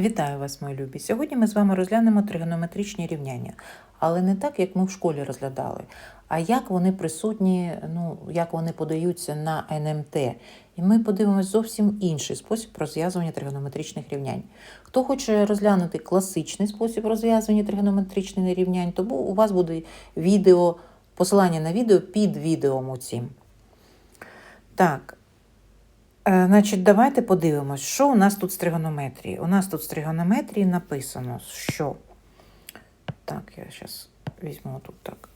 Вітаю вас, мої любі! Сьогодні ми з вами розглянемо тригонометричні рівняння, але не так, як ми в школі розглядали, а як вони присутні, ну, як вони подаються на НМТ. І ми подивимось зовсім інший спосіб розв'язування тригонометричних рівнянь. Хто хоче розглянути класичний спосіб розв'язування тригонометричних рівнянь, то у вас буде відео, посилання на відео під відео цим. Так, Значить, давайте подивимось, що у нас тут з тригонометрії. У нас тут з тригонометрії написано, що. Так, я зараз візьму тут так.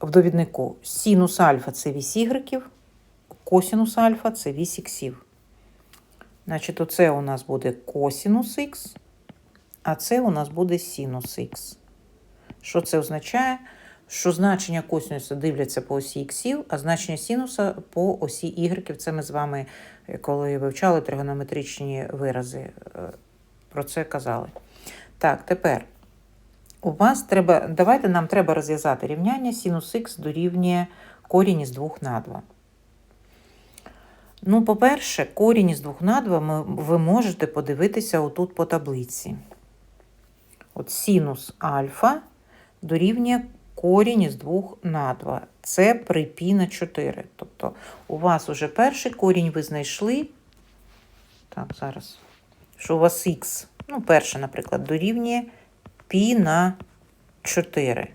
В довіднику синус альфа це вісь ігреків, косінус альфа це вісь іксів. Значить, оце у нас буде косінус х, а це у нас буде синус х. Що це означає? Що значення косинуса дивляться по осі іксів, а значення синуса по осі ігреків. Це ми з вами, коли вивчали тригонометричні вирази, е, про це казали. Так, тепер у вас треба, давайте нам треба розв'язати рівняння синус х дорівнює корінь із 2 на 2. Ну, по-перше, корінь із 2 на 2 ви можете подивитися отут по таблиці. От синус альфа дорівнює корінь із 2 на 2. Це при π на 4. Тобто у вас уже перший корінь ви знайшли. Так, зараз. Що у вас х, ну, перше, наприклад, дорівнює π на 4.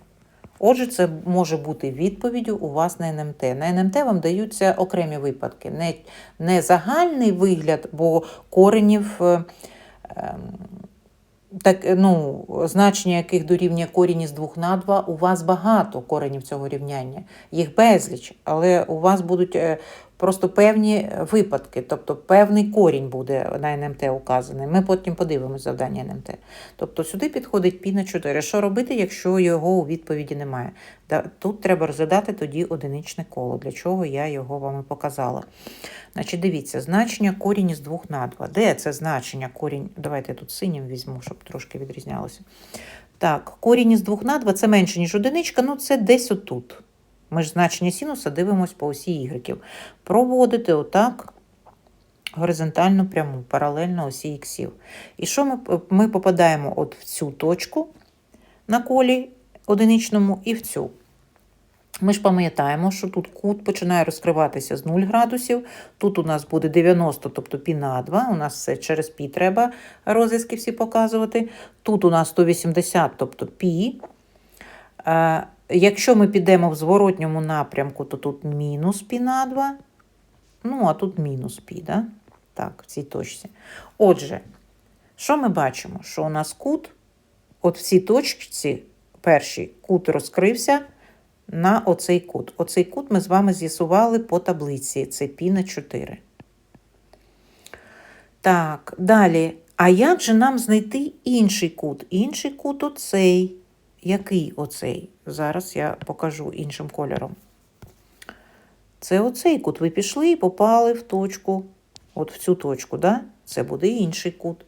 Отже, це може бути відповіддю у вас на НМТ. На НМТ вам даються окремі випадки, не, не загальний вигляд, бо коренів. е, ем, так, ну, значення яких дорівнює корінь із 2 на 2, у вас багато коренів цього рівняння, їх безліч, але у вас будуть е, просто певні випадки, тобто певний корінь буде на НМТ указаний. Ми потім подивимося завдання НМТ. Тобто сюди підходить пі на 4. Що робити, якщо його у відповіді немає? Тут треба розглядати тоді одиничне коло, для чого я його вам і показала. Значить, дивіться, значення корінь із 2 на 2. Де це значення корінь? Давайте я тут синім візьму, щоб трошки відрізнялося. Так, корінь із 2 на 2 це менше, ніж одиничка, ну це десь отут. Ми ж значення синуса дивимося по осі ігреків. Проводити отак горизонтальну пряму, паралельно осі іксів. І що ми, ми попадаємо от в цю точку на колі одиничному і в цю. Ми ж пам'ятаємо, що тут кут починає розкриватися з 0 градусів. Тут у нас буде 90, тобто пі на 2. У нас все через пі треба розв'язки всі показувати. Тут у нас 180, тобто пі. Якщо ми підемо в зворотньому напрямку, то тут мінус пі на 2. Ну, а тут мінус пі, да? так, в цій точці. Отже, що ми бачимо? Що у нас кут, от в цій точці, перший кут розкрився на оцей кут. Оцей кут ми з вами з'ясували по таблиці. Це пі на 4. Так, далі. А як же нам знайти інший кут? Інший кут оцей. Який оцей? Зараз я покажу іншим кольором. Це оцей кут. Ви пішли і попали в точку, от в цю точку, да? це буде інший кут.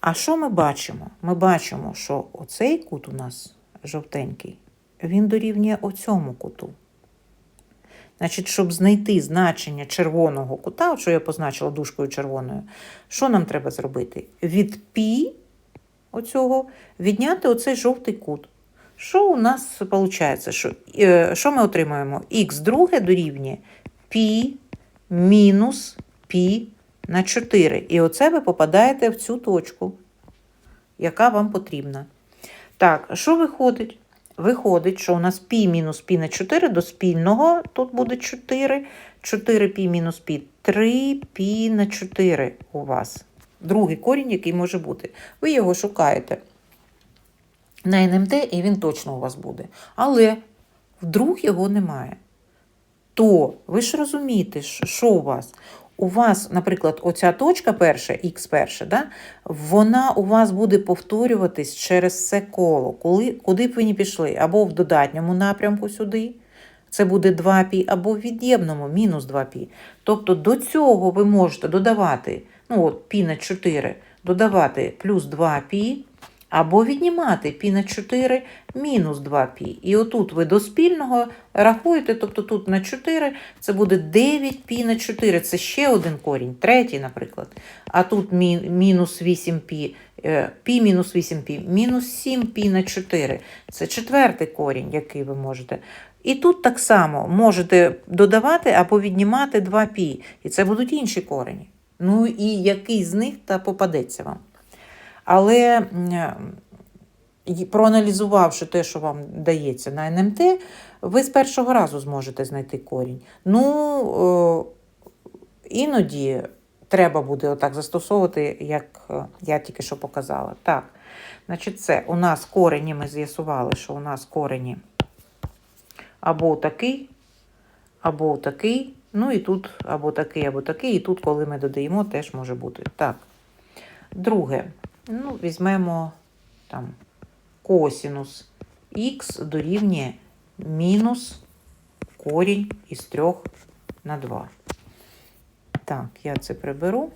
А що ми бачимо? Ми бачимо, що оцей кут у нас жовтенький, він дорівнює оцьому куту. Значить, щоб знайти значення червоного кута, що я позначила дужкою червоною, що нам треба зробити? Від пі оцього відняти оцей жовтий кут. Що у нас виходить? Що, е, що ми отримуємо? Х друге дорівнює пі мінус пі на 4. І оце ви попадаєте в цю точку, яка вам потрібна. Так, що виходить? Виходить, що у нас пі мінус пі на 4 до спільного, тут буде 4, 4 пі мінус пі, 3 пі на 4 у вас. Другий корінь, який може бути. Ви його шукаєте на НМТ, і він точно у вас буде. Але вдруг його немає. То ви ж розумієте, що у вас? У вас, наприклад, оця точка перша, х перша, да, вона у вас буде повторюватись через це коло, коли, куди б ви не пішли, або в додатньому напрямку сюди, це буде 2π, або в від'ємному мінус 2π. Тобто до цього ви можете додавати, ну от π на 4, додавати плюс 2π, Або віднімати пі на 4 мінус 2π. І отут ви до спільного рахуєте, тобто тут на 4 це буде 9 пі на 4. Це ще один корінь, третій, наприклад. А тут мі- мінус 8 пі, е, пі мінус 8 пі, мінус 7 пі на 4. Це четвертий корінь, який ви можете. і тут так само можете додавати або віднімати 2 пі. І це будуть інші корені. Ну і який з них та попадеться вам. Але проаналізувавши те, що вам дається на НМТ, ви з першого разу зможете знайти корінь. Ну, іноді треба буде отак застосовувати, як е, я тільки що показала. Так, значить, це у нас корені, ми з'ясували, що у нас корені або такий, або такий, ну і тут або такий, або такий, і тут, коли ми додаємо, теж може бути. Так. Друге, ну, візьмемо там косінус х дорівнює мінус корінь із 3 на 2. Так, я це приберу.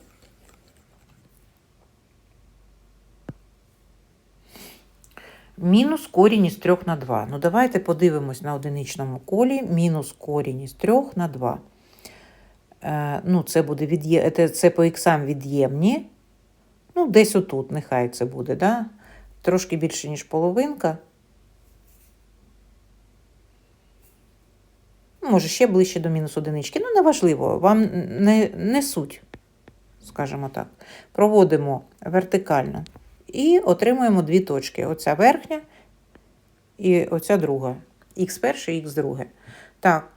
Мінус корінь із 3 на 2. Ну, давайте подивимось на одиничному колі. Мінус корінь із 3 на 2. Е, ну, це буде від'є... це, це по іксам від'ємні. Ну, десь отут, нехай це буде, да? трошки більше, ніж половинка. Може, ще ближче до мінус одинички. Ну, неважливо, вам не, не суть, скажімо так. Проводимо вертикально і отримуємо дві точки. Оця верхня і оця друга. Х перше, х друге. Так,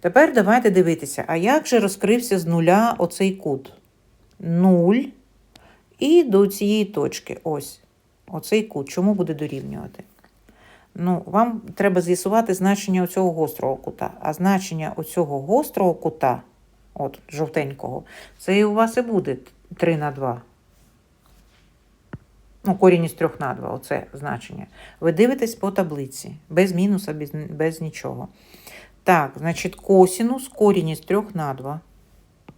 тепер давайте дивитися, а як же розкрився з нуля оцей кут? Нуль. І до цієї точки, ось, оцей кут, чому буде дорівнювати? Ну, вам треба з'ясувати значення оцього гострого кута. А значення оцього гострого кута, от жовтенького, це і у вас і буде 3 на 2. Ну, корінь із 3 на 2, оце значення. Ви дивитесь по таблиці, без мінуса, без, без нічого. Так, значить, косінус, корінь із 3 на 2.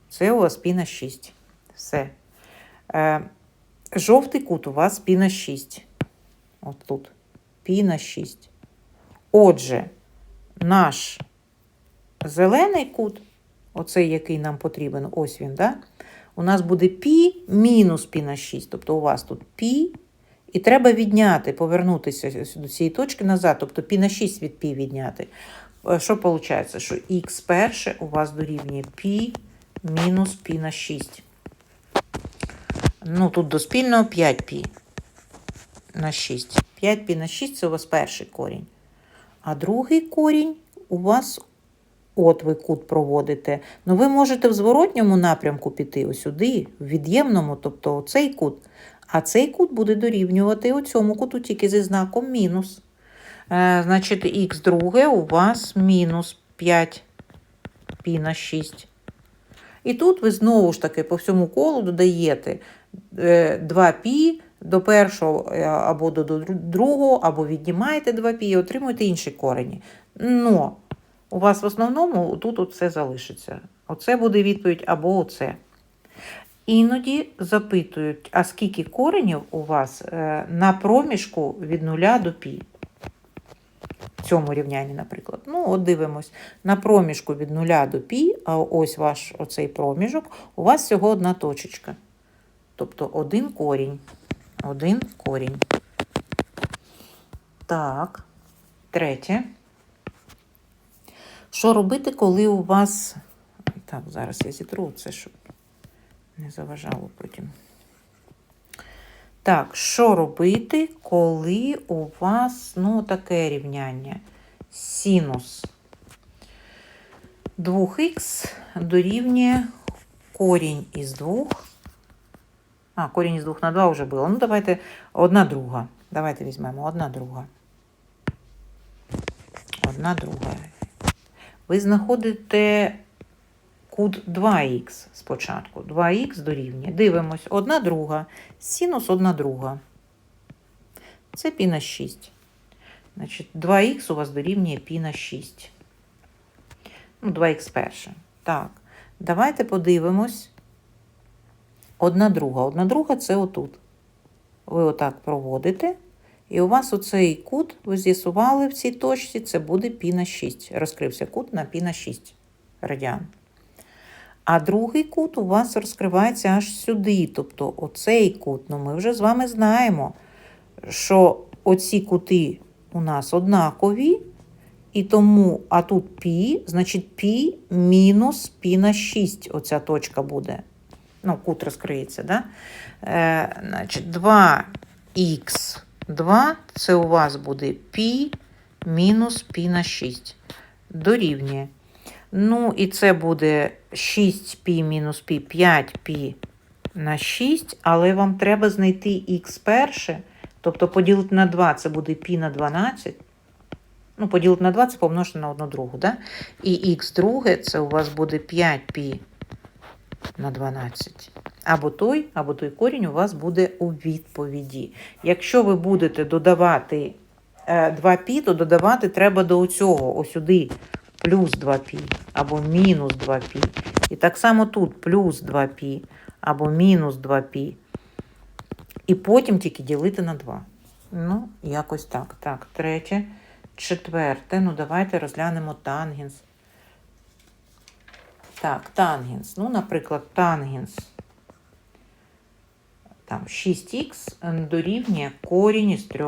Це у вас пі на 6. Все. Е, жовтий кут у вас пі на 6. От тут. Пі на 6. Отже, наш зелений кут, оцей, який нам потрібен, ось він, да? У нас буде пі мінус пі на 6. Тобто у вас тут пі, і треба відняти, повернутися до цієї точки назад, тобто пі на 6 від пі відняти. Е, Що виходить? Що х перше у вас дорівнює пі мінус пі на 6. Ну, тут до спільного 5 пі на 6. 5 пі на 6 це у вас перший корінь. А другий корінь у вас от ви кут проводите. Ну, ви можете в зворотньому напрямку піти ось сюди, в від'ємному, тобто цей кут. А цей кут буде дорівнювати оцьому куту тільки зі знаком мінус. Е, значить, х друге у вас мінус 5 пі на 6. І тут ви знову ж таки по всьому колу додаєте 2π до першого е, або до другого, або віднімаєте 2π і отримуєте інші корені. Но у вас в основному тут все залишиться. Оце буде відповідь або оце. Іноді запитують, а скільки коренів у вас е, на проміжку від 0 до π? В цьому рівнянні, наприклад. Ну, от дивимось. На проміжку від 0 до π, а ось ваш оцей проміжок, у вас всього одна точечка. Тобто один корінь. Один корінь. Так, третє. Що робити, коли у вас. Так, зараз я зітру це, щоб не заважало потім. Так, що робити, коли у вас, ну, таке рівняння? Синус 2х дорівнює корінь із 2. А, корінь із 2 на 2 вже було. Ну, давайте одна друга. Давайте візьмемо одна друга. Одна друга. Ви знаходите кут 2х спочатку. 2х дорівнює. Дивимось, одна друга. Синус одна друга. Це пі на 6. Значить, 2х у вас дорівнює пі на 6. Ну, 2х перше. Так, давайте подивимось. Одна друга. Одна друга це отут. Ви отак проводите. І у вас оцей кут, ви з'ясували в цій точці, це буде пі на 6. Розкрився кут на пі на 6 радіан. А другий кут у вас розкривається аж сюди. Тобто оцей кут, ну ми вже з вами знаємо, що оці кути у нас однакові, і тому, а тут пі, значить пі мінус пі на 6. Оця точка буде. Ну, кут розкриється, да? Е, значить, 2х2 це у вас буде пі мінус пі на 6. Дорівнює. Ну, і це буде 6π мінус пі, 5π на 6, але вам треба знайти х перше, тобто поділити на 2, це буде π на 12. Ну, поділити на 2 це помножити на одну другу, да? І х друге, це у вас буде 5π на 12. Або той, або той корінь у вас буде у відповіді. Якщо ви будете додавати 2π, то додавати треба до цього, ось сюди, плюс 2π або мінус 2π. І так само тут плюс 2π або мінус 2π. І потім тільки ділити на 2. Ну, якось так. Так, третє, четверте. Ну, давайте розглянемо тангенс. Так, тангенс. Ну, наприклад, тангенс. Там 6х дорівнює корінь із 3.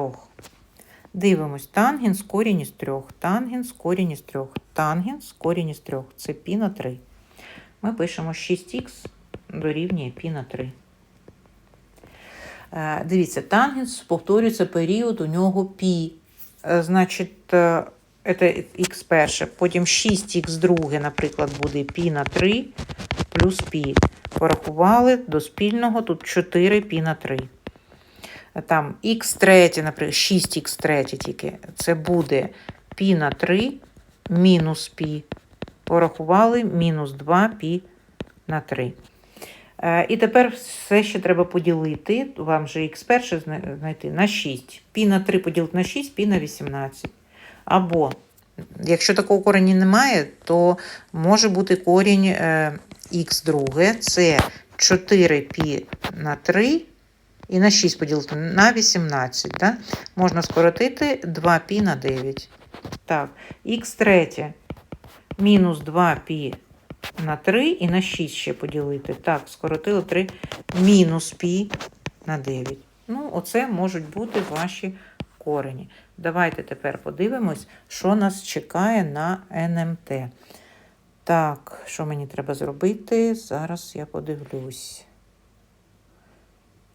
Дивимось, тангенс корінь із 3. Тангенс корінь із 3. Тангенс корінь із 3. Це пі на 3. Ми пишемо 6х дорівнює пі на 3. Е, Дивіться, тангенс повторюється період у нього пі. Е, Значить, е, це х перше. Потім 6х друге, наприклад, буде пі на 3 плюс пі. Порахували до спільного тут 4 пі на 3. Там х третє, наприклад, 6х третє тільки. Це буде пі на 3 мінус пі. Порахували мінус 2 пі на 3. Е, І тепер все ще треба поділити. Вам же х перше знайти на 6. Пі на 3 поділити на 6, пі на 18. Або, якщо такого корені немає, то може бути корінь е, х друге. Це 4 пі на 3 і на 6 поділити на 18. Да? Можна скоротити 2 пі на 9. Так, х третє мінус 2 пі на 3 і на 6 ще поділити. Так, скоротили 3 мінус пі на 9. Ну, оце можуть бути ваші корені. Давайте тепер подивимось, що нас чекає на НМТ. Так, що мені треба зробити? Зараз я подивлюсь.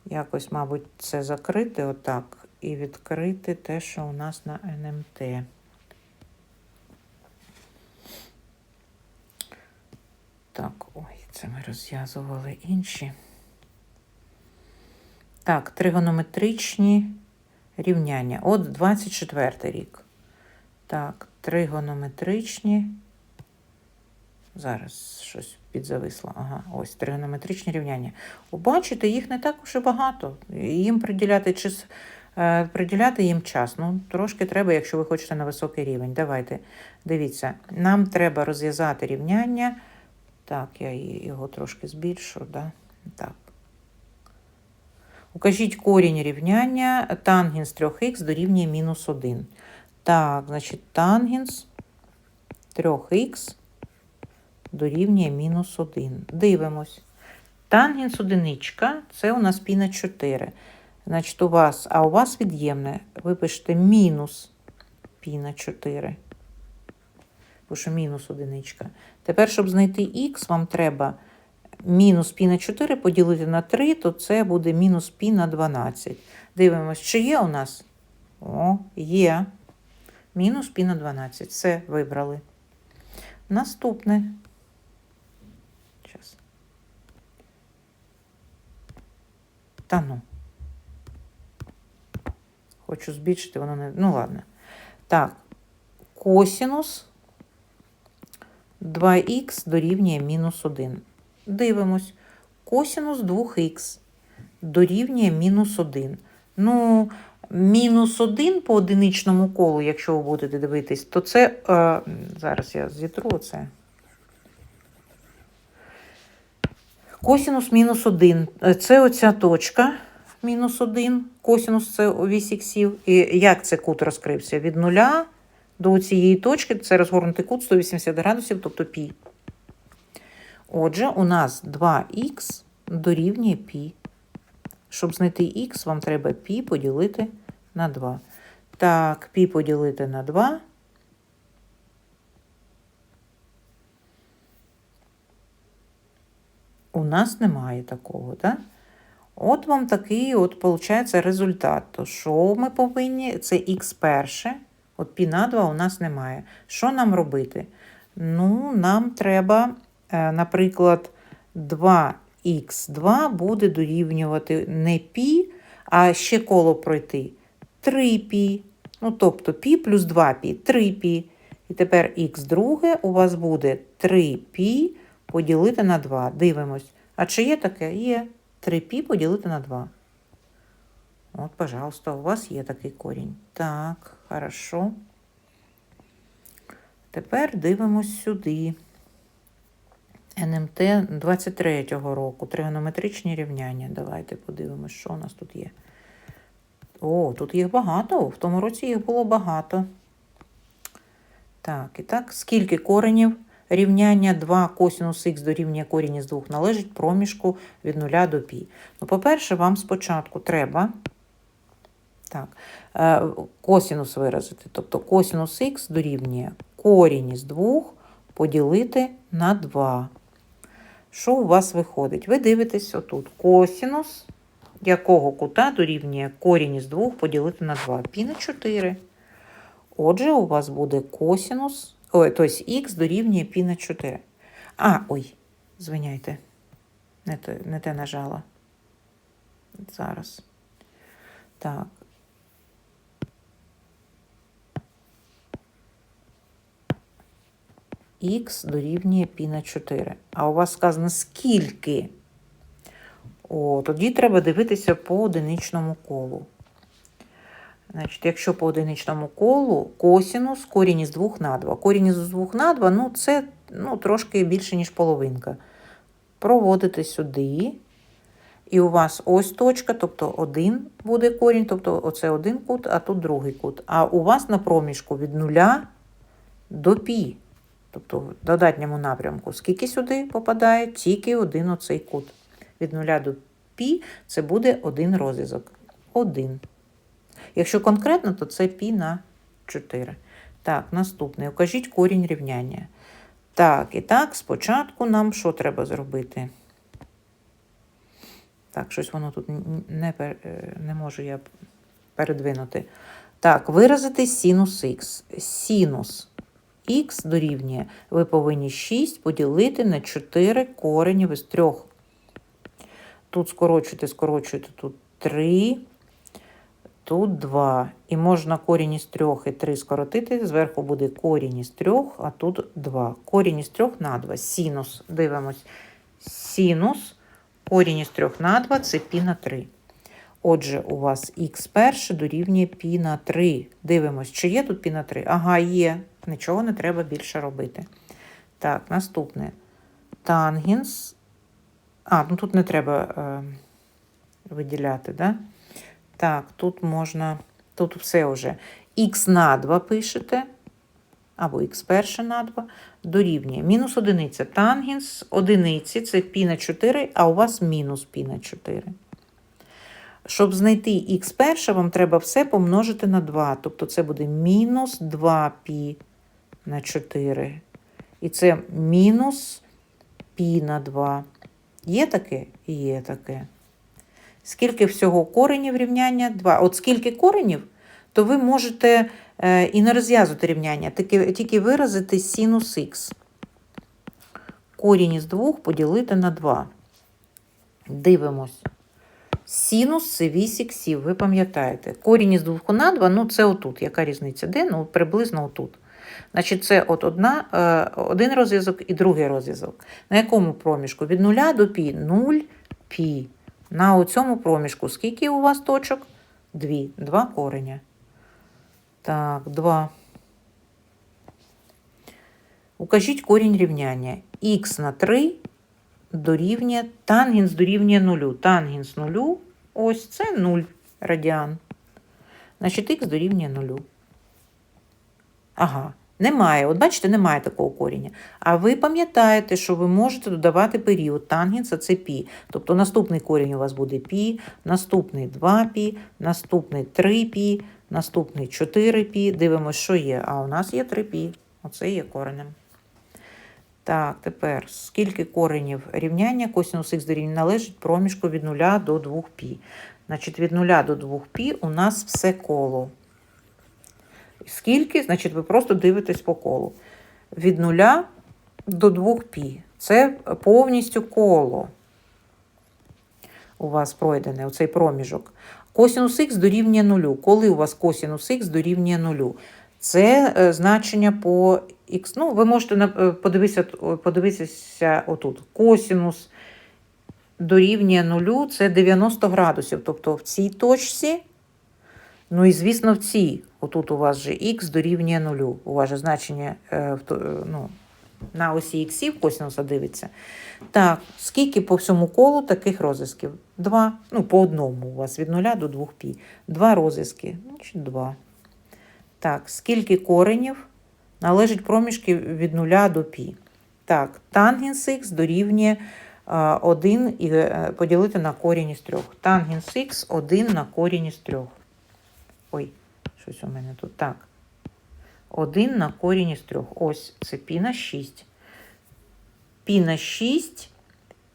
Якось, мабуть, це закрити отак і відкрити те, що у нас на НМТ. Так, ой, це ми розв'язували інші. Так, тригонометричні рівняння. От 24 рік. Так, тригонометричні. Зараз щось підзависло. Ага, ось тригонометричні рівняння. Бачите, їх не так уж і багато. Їм приділяти час, е, приділяти їм час. Ну, трошки треба, якщо ви хочете на високий рівень. Давайте. Дивіться, нам треба розв'язати рівняння. Так, я його трошки збільшу, да? Так. Укажіть корінь рівняння тангенс 3х дорівнює мінус 1. Так, значить, тангенс 3х дорівнює мінус 1. Дивимось. Тангенс одиничка це у нас пі на 4. Значить, у вас, а у вас від'ємне. Ви пишете мінус пі на 4. Бо що мінус одиничка. Тепер, щоб знайти х, вам треба мінус пі на 4 поділити на 3, то це буде мінус пі на 12. Дивимось, чи є у нас? О, є. Мінус пі на 12. Все, вибрали. Наступне. Щас. Та ну. Хочу збільшити, воно не. Ну, ладно. Так, косінус 2х дорівнює мінус 1. Дивимось. Косінус 2х дорівнює мінус 1. Ну, мінус 1 по одиничному колу, якщо ви будете дивитись, то це. Е, зараз я зітру це. Косінус мінус 1. Це оця точка. мінус 1, косінус це вісь іксів. І як цей кут розкрився? Від нуля до цієї точки це розгорнутий кут 180 градусів, тобто пі. Отже, у нас 2х дорівнює пі. Щоб знайти х, вам треба пі поділити на 2. Так, пі поділити на 2. У нас немає такого, так? От вам такий, от, виходить, результат. То що ми повинні? Це х перше. От пі на 2 у нас немає. Що нам робити? Ну, нам треба, наприклад, 2х2 буде дорівнювати не пі, а ще коло пройти. 3π. Ну, тобто пі плюс 2π, 3π. І тепер х друге у вас буде 3π поділити на 2. Дивимось. А чи є таке? Є. 3π поділити на 2. От, пожалуйста, у вас є такий корінь. Так, хорошо. Тепер дивимось сюди. НМТ 23-го року. Тригонометричні рівняння. Давайте подивимось, що у нас тут є. О, тут їх багато. В тому році їх було багато. Так, і так, скільки коренів рівняння 2 косінус х дорівнює корінь із 2 належить проміжку від 0 до π? Ну, по-перше, вам спочатку треба так, е, косінус виразити. Тобто косінус х дорівнює корінь із 2 поділити на 2. Що у вас виходить? Ви дивитесь отут. Косінус якого кута дорівнює корінь із 2 поділити на 2. Пі на 4. Отже, у вас буде косінус, ой, тобто х дорівнює пі на 4. А, ой, звиняйте, не те, не те нажала. Зараз. Так. Х дорівнює пі на 4. А у вас сказано скільки? О, тоді треба дивитися по одиничному колу. Значить, Якщо по одиничному колу косінус корінь із 2 на 2. Корінь із 2 на 2 ну, це ну, трошки більше, ніж половинка. Проводите сюди. І у вас ось точка, тобто один буде корінь, тобто оце один кут, а тут другий кут. А у вас на проміжку від нуля до пі, тобто в додатньому напрямку. Скільки сюди попадає? Тільки один оцей кут. Від 0 до пі це буде один розв'язок. Один. Якщо конкретно, то це пі на 4. Так, наступне. Укажіть корінь рівняння. Так, і так, спочатку нам що треба зробити? Так, щось воно тут не, е, не можу я передвинути. Так, виразити синус х. Синус х дорівнює. Ви повинні 6 поділити на 4 коренів із 3. Тут скорочуєте, скорочуєте, тут 3, тут 2. І можна корінь із 3 і 3 скоротити. Зверху буде корінь із 3, а тут 2. Корінь із 3 на 2. Синус. Дивимось. Синус. Корінь із 3 на 2 це пі на 3. Отже, у вас х перше дорівнює пі на 3. Дивимось, чи є тут пі на 3? Ага, є. Нічого не треба більше робити. Так, наступне. Тангенс. А, ну тут не треба е, виділяти, да? Так, тут можна. Тут все вже. Х на 2 пишете. Або х перше на 2 дорівнює. Мінус одиниця. Тангенс одиниці це пі на 4, а у вас мінус пі на 4. Щоб знайти х перше, вам треба все помножити на 2. Тобто це буде мінус 2 пі на 4. І це мінус пі на 2. Є таке? Є таке. Скільки всього коренів рівняння? 2. От скільки коренів, то ви можете е, і не розв'язувати рівняння, тільки, виразити синус х. Корінь із 2 поділити на 2. Дивимось. Синус це вісь іксів, ви пам'ятаєте. Корінь із 2 на 2, ну це отут. Яка різниця? Де? Ну, приблизно отут. Значить, це от одна, е, один розв'язок і другий розв'язок. На якому проміжку? Від 0 до пі. 0 пі. На цьому проміжку скільки у вас точок? Дві. Два кореня. Так, два. Укажіть корінь рівняння. Х на 3 дорівнює, тангенс дорівнює нулю. Тангенс нулю Ось це 0 радіан. Значить, х дорівнює 0. Ага, немає. От бачите, немає такого коріння. А ви пам'ятаєте, що ви можете додавати період тангенса це пі. Тобто наступний корінь у вас буде пі, наступний 2 пі, наступний 3 пі, наступний 4 пі. Дивимося, що є. А у нас є 3 пі. Оце є коренем. Так, тепер скільки коренів рівняння косинус х дорівнює належить проміжку від 0 до 2 пі. Значить, від 0 до 2 пі у нас все коло. Скільки? Значить, ви просто дивитесь по колу. Від 0 до 2 пі. Це повністю коло. У вас пройдене оцей проміжок. Косинус х дорівнює 0. Коли у вас косинус х дорівнює 0? Це е, значення по х. Ну, ви можете е, подивитися, подивитися отут. Косинус дорівнює 0 це 90 градусів. Тобто в цій точці, ну і звісно, в цій. Отут у вас же х дорівнює 0. У вас же значення е, е, ну, на осі іксів косинуса дивиться. Так, скільки по всьому колу таких розв'язків? Два. Ну, по одному у вас від 0 до 2 пі. Два розв'язки. Значить, два. Так, скільки коренів належить проміжки від 0 до пі? Так, тангенс х дорівнює 1 і е, поділити на корінь із 3. Тангенс х 1 на корінь із 3. Ой, щось у мене тут. Так. 1 на корінь із 3. Ось це пі на 6. Пі на 6,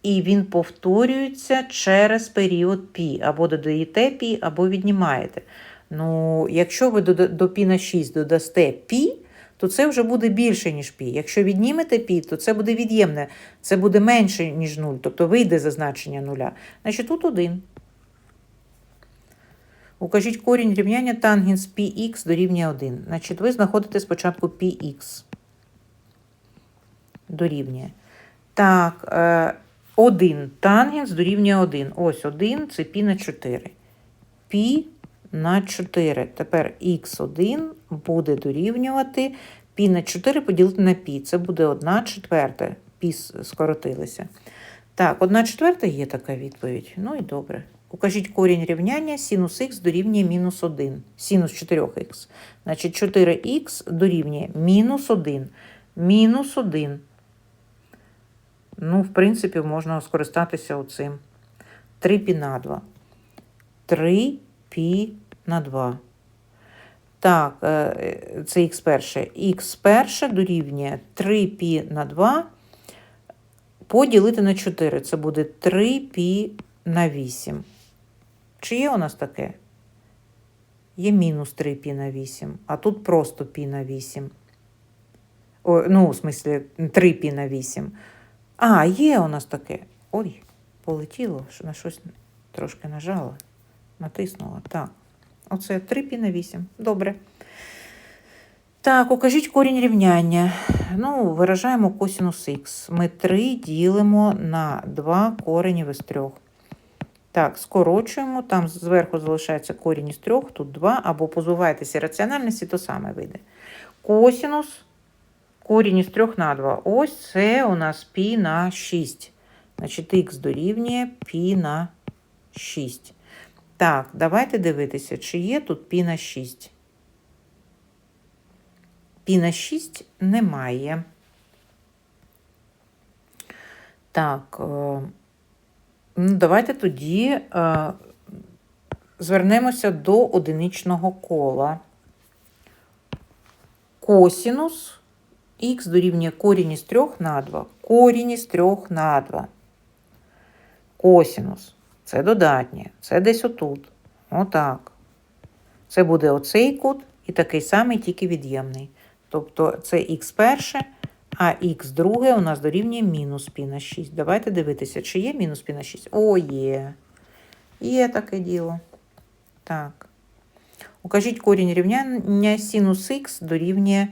і він повторюється через період пі. Або додаєте пі, або віднімаєте. Ну, якщо ви до, до пі на 6 додасте пі, то це вже буде більше, ніж пі. Якщо віднімете пі, то це буде від'ємне, це буде менше, ніж 0, тобто вийде за значення нуля. Значить, тут 1. Укажіть корінь рівняння тангенс πx дорівнює 1. Значить, ви знаходите спочатку πx. Дорівнює. Так, е, 1 тангенс дорівнює 1. Ось 1 це π на 4. π на 4. Тепер х1 буде дорівнювати π на 4 поділити на π. Це буде 1 четверта. Пі скоротилися. Так, 1 четверта є така відповідь. Ну і добре. Укажіть корінь рівняння синус х дорівнює мінус 1. Синус 4х. Значить, 4х дорівнює мінус 1. Мінус 1. Ну, в принципі, можна скористатися оцим. 3 пі на 2. 3 пі на 2. Так, е, це х перше. Х перше дорівнює 3 пі на 2 поділити на 4. Це буде 3 пі на 8. Чи є у нас таке? Є мінус 3 пі на 8, а тут просто пі на 8. О, ну, в смислі, 3 пі на 8. А, є у нас таке. Ой, полетіло, що на щось трошки нажала, натиснула. Так. Оце 3 пі на 8. Добре. Так, укажіть корінь рівняння. Ну, виражаємо косинус х. Ми 3 ділимо на 2 коренів із 3. Так, скорочуємо. Там зверху залишається корінь із 3, тут 2, або позбувайтеся раціональності, то саме вийде. Косинус корінь із 3 на 2. Ось це у нас пі на 6. Значить, х дорівнює пі на 6. Так, давайте дивитися, чи є тут пі на 6. Пі на 6 немає. Так, е, ну, давайте тоді е, звернемося до одиничного кола. Косінус х дорівнює корінь із 3 на 2. Корінь із 3 на 2. Косінус. Це додатнє. Це десь отут. Отак. Це буде оцей кут і такий самий, тільки від'ємний. Тобто це х перше, а х друге у нас дорівнює мінус пі на 6. Давайте дивитися, чи є мінус пі на 6. О, є. Є таке діло. Так. Укажіть корінь рівняння синус х дорівнює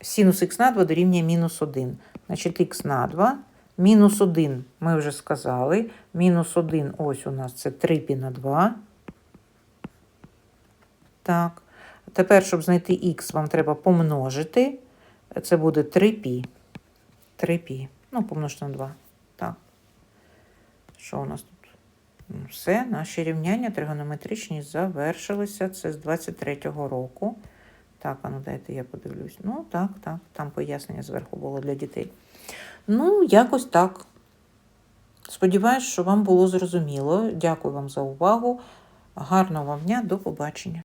синус х на 2 дорівнює мінус 1. Значить, х на 2. Мінус 1 ми вже сказали. Мінус 1 ось у нас це 3 пі на 2. Так. Тепер, щоб знайти х, вам треба помножити. Це буде 3 пі. 3 пі. Ну, помножити на 2. Так. Що у нас тут? Ну, Все, наші рівняння тригонометричні завершилися. Це з 23-го року. Так, а ну дайте я подивлюсь. Ну, так, так, там пояснення зверху було для дітей. Ну, якось так. Сподіваюсь, що вам було зрозуміло. Дякую вам за увагу. Гарного вам дня, до побачення.